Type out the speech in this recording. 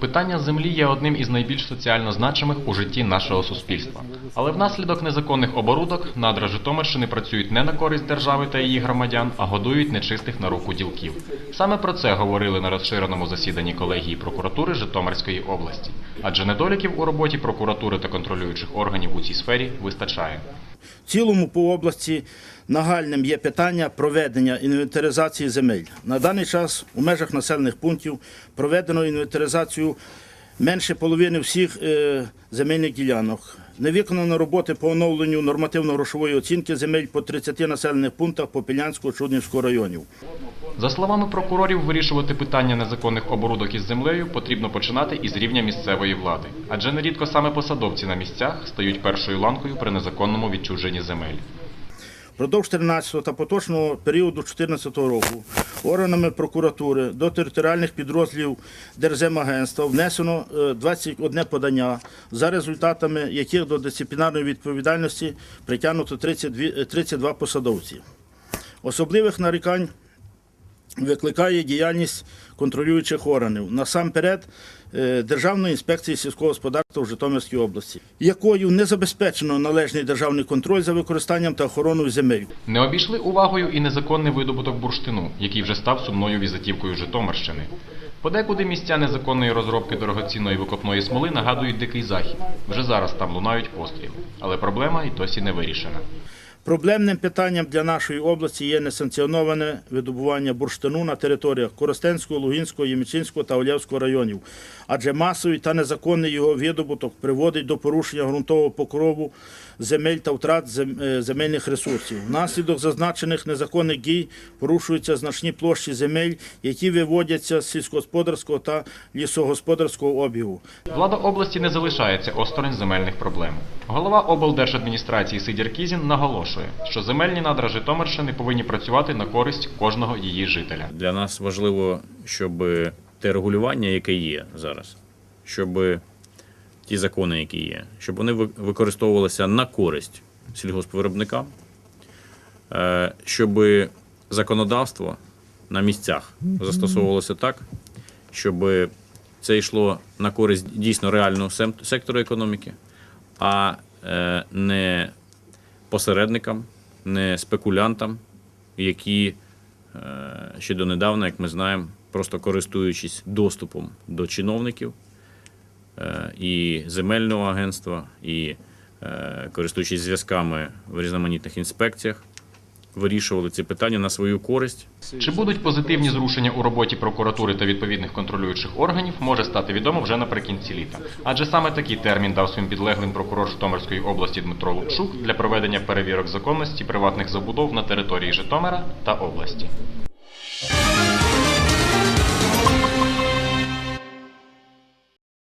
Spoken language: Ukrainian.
Питання землі є одним із найбільш соціально значимих у житті нашого суспільства. Але внаслідок незаконних оборудок надра Житомирщини працюють не на користь держави та її громадян, а годують нечистих на руку ділків. Саме про це говорили на розширеному засіданні колегії прокуратури Житомирської області. Адже недоліків у роботі прокуратури та контролюючих органів у цій сфері вистачає. В цілому по області нагальним є питання проведення інвентаризації земель. На даний час у межах населених пунктів проведено інвентаризацію менше половини всіх е, земельних ділянок. Не виконано роботи по оновленню нормативно-грошової оцінки земель по 30 населених пунктах Попілянського Чуднівського районів. За словами прокурорів, вирішувати питання незаконних оборудок із землею потрібно починати із рівня місцевої влади, адже нерідко саме посадовці на місцях стають першою ланкою при незаконному відчуженні земель. Впродовж 13 та поточного періоду 2014 року органами прокуратури до територіальних підрозділів Держземагентства внесено е, 21 подання, за результатами яких до дисциплінарної відповідальності притягнуто 32, е, 32 посадовці. Особливих нарікань викликає діяльність контролюючих органів, насамперед е, Державної інспекції сільського господарства в Житомирській області, якою не забезпечено належний державний контроль за використанням та охороною земель. Не обійшли увагою і незаконний видобуток бурштину, який вже став сумною візитівкою Житомирщини. Подекуди місця незаконної розробки дорогоцінної викопної смоли нагадують дикий захід. Вже зараз там лунають постріли. Але проблема й досі не вирішена. Проблемним питанням для нашої області є несанкціоноване видобування бурштину на територіях Коростенського, Лугінського, Ємічинського та Олявського районів, адже масовий та незаконний його видобуток приводить до порушення ґрунтового покрову земель та втрат е, земельних ресурсів. Внаслідок зазначених незаконних дій порушуються значні площі земель, які виводяться з сільськогосподарського та лісогосподарського обігу. Влада області не залишається осторонь земельних проблем. Голова облдержадміністрації Сидір Кізін наголошує, що земельні надра Житомирщини повинні працювати на користь кожного її жителя. Для нас важливо, щоб те регулювання, яке є зараз, щоб ті закони, які є, щоб вони ви- використовувалися на користь сільгоспвиробникам, е, щоб законодавство на місцях застосовувалося так, щоб це йшло на користь дійсно реального сектору економіки, а е, не посередникам, не спекулянтам, які е, ще донедавна, як ми знаємо, просто користуючись доступом до чиновників е, і земельного агентства, і користуючись зв'язками в різноманітних інспекціях, вирішували ці питання на свою користь. Чи будуть позитивні зрушення у роботі прокуратури та відповідних контролюючих органів, може стати відомо вже наприкінці літа. Адже саме такий термін дав своїм підлеглим прокурор Житомирської області Дмитро Лупчук для проведення перевірок законності приватних забудов на території Житомира та області.